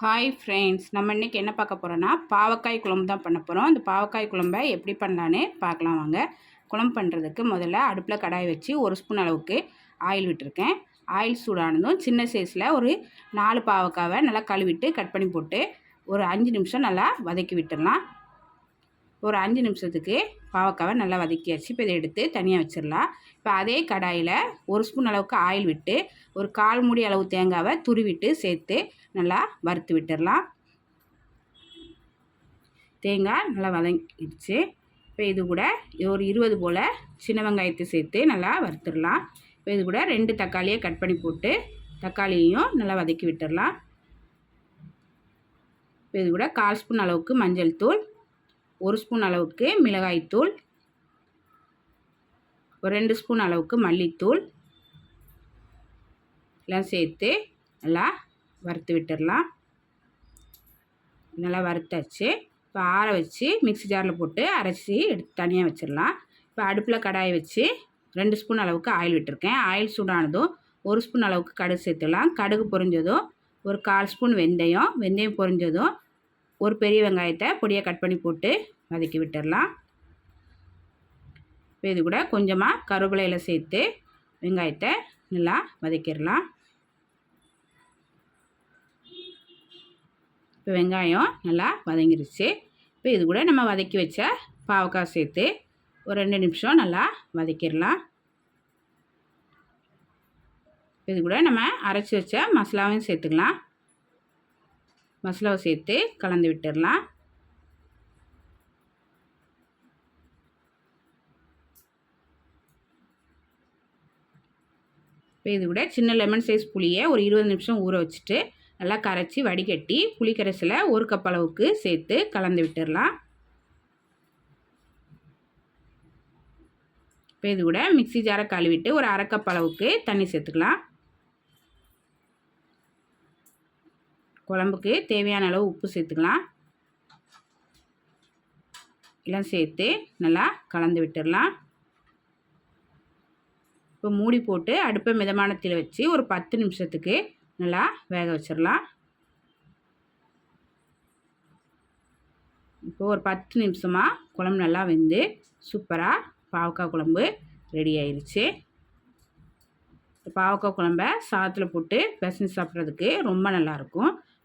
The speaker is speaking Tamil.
ஹாய் ஃப்ரெண்ட்ஸ் நம்ம இன்றைக்கி என்ன பார்க்க போகிறோன்னா பாவக்காய் குழம்பு தான் பண்ண போகிறோம் அந்த பாவக்காய் குழம்பை எப்படி பண்ணலான்னு பார்க்கலாம் வாங்க. குழம்பு பண்ணுறதுக்கு முதல்ல அடுப்பில் கடாய் வச்சு ஒரு ஸ்பூன் அளவுக்கு ஆயில் விட்டுருக்கேன். ஆயில் சூடானதும் சின்ன சைஸில் ஒரு நாலு பாவக்காவை நல்லா கழுவிட்டு கட் பண்ணி போட்டு ஒரு அஞ்சு நிமிஷம் நல்லா வதக்கி விட்டுடலாம். ஒரு அஞ்சு நிமிஷத்துக்கு பாவக்காவை நல்லா வதக்கியாச்சு இப்போ இதை எடுத்து தனியாக வச்சிடலாம். இப்போ அதே கடாயில் ஒரு ஸ்பூன் அளவுக்கு ஆயில் விட்டு ஒரு கால் மூடி அளவு தேங்காவை துருவிட்டு சேர்த்து நல்லா வறுத்து விட்டுடலாம். தேங்காய் நல்லா வதங்கிடுச்சு. இப்போ இது கூட ஒரு இருபது போல் சின்ன வெங்காயத்தை சேர்த்து நல்லா வறுத்துடலாம். இப்போ இது கூட ரெண்டு தக்காளியை கட் பண்ணி போட்டு தக்காளியையும் நல்லா வதக்கி விட்டுடலாம். இப்போ இது கூட கால் ஸ்பூன் அளவுக்கு மஞ்சள் தூள் ஒரு ஸ்பூன் அளவுக்கு மிளகாய்த்தூள் ஒரு ரெண்டு ஸ்பூன் அளவுக்கு மல்லித்தூள். எல்லாம் சேர்த்து நல்லா வறுத்து விட்டுடலாம். நல்லா வறுத்தாச்சு. இப்போ ஆற வச்சு மிக்சி ஜாரில் போட்டு அரைச்சி எடுத்து தனியாக வச்சிடலாம். இப்போ அடுப்பில் கடாயை வச்சு ரெண்டு ஸ்பூன் அளவுக்கு ஆயில் விட்டுருக்கேன். ஆயில் சூடானதும் ஒரு ஸ்பூன் அளவுக்கு கடுகு சேர்த்துடலாம். கடுகு பொரிஞ்சதும் ஒரு கால் ஸ்பூன் வெந்தயம். வெந்தயம் பொரிஞ்சதும் ஒரு பெரிய வெங்காயத்தை பொடியை கட் பண்ணி போட்டு வதக்கி விட்டுடலாம். இப்போ இது கூட கொஞ்சமாக கருவேப்பிலையில் சேர்த்து வெங்காயத்தை நல்லா வதக்கிடலாம். இப்போ வெங்காயம் நல்லா வதங்கிருச்சு. இப்போ இது கூட நம்ம வதக்கி வச்ச பாவக்காய் சேர்த்து ஒரு ரெண்டு நிமிஷம் நல்லா வதக்கிடலாம். இது கூட நம்ம அரைச்சி வச்ச மசாலாவையும் சேர்த்துக்கலாம். மசாலாவை சேர்த்து கலந்து விட்டுடலாம். இப்போ இது கூட சின்ன லெமன் சைஸ் புளியை ஒரு இருபது நிமிஷம் ஊற வச்சுட்டு நல்லா கரைச்சி வடிகட்டி புளிக்கரைசில் ஒரு கப் அளவுக்கு சேர்த்து கலந்து விட்டுடலாம். இப்போ இது கூட மிக்சி ஜாரை கழுவிட்டு ஒரு அரை கப் அளவுக்கு தண்ணி சேர்த்துக்கலாம். குழம்புக்கு தேவையான அளவு உப்பு சேர்த்துக்கலாம். எல்லாம் சேர்த்து நல்லா கலந்து விட்டுடலாம். இப்போ மூடி போட்டு அடுப்பை மிதமானத்தில் வச்சு ஒரு பத்து நிமிஷத்துக்கு நல்லா வேக வச்சிடலாம். இப்போது ஒரு பத்து நிமிஷமாக குழம்பு நல்லா வெந்து சூப்பராக பாவக்காய் குழம்பு ரெடி ஆயிடுச்சு பாவக்காய் குழம்ப சாதத்தில் போட்டு பிசைஞ்சு சாப்பிட்றதுக்கு ரொம்ப நல்லாயிருக்கும்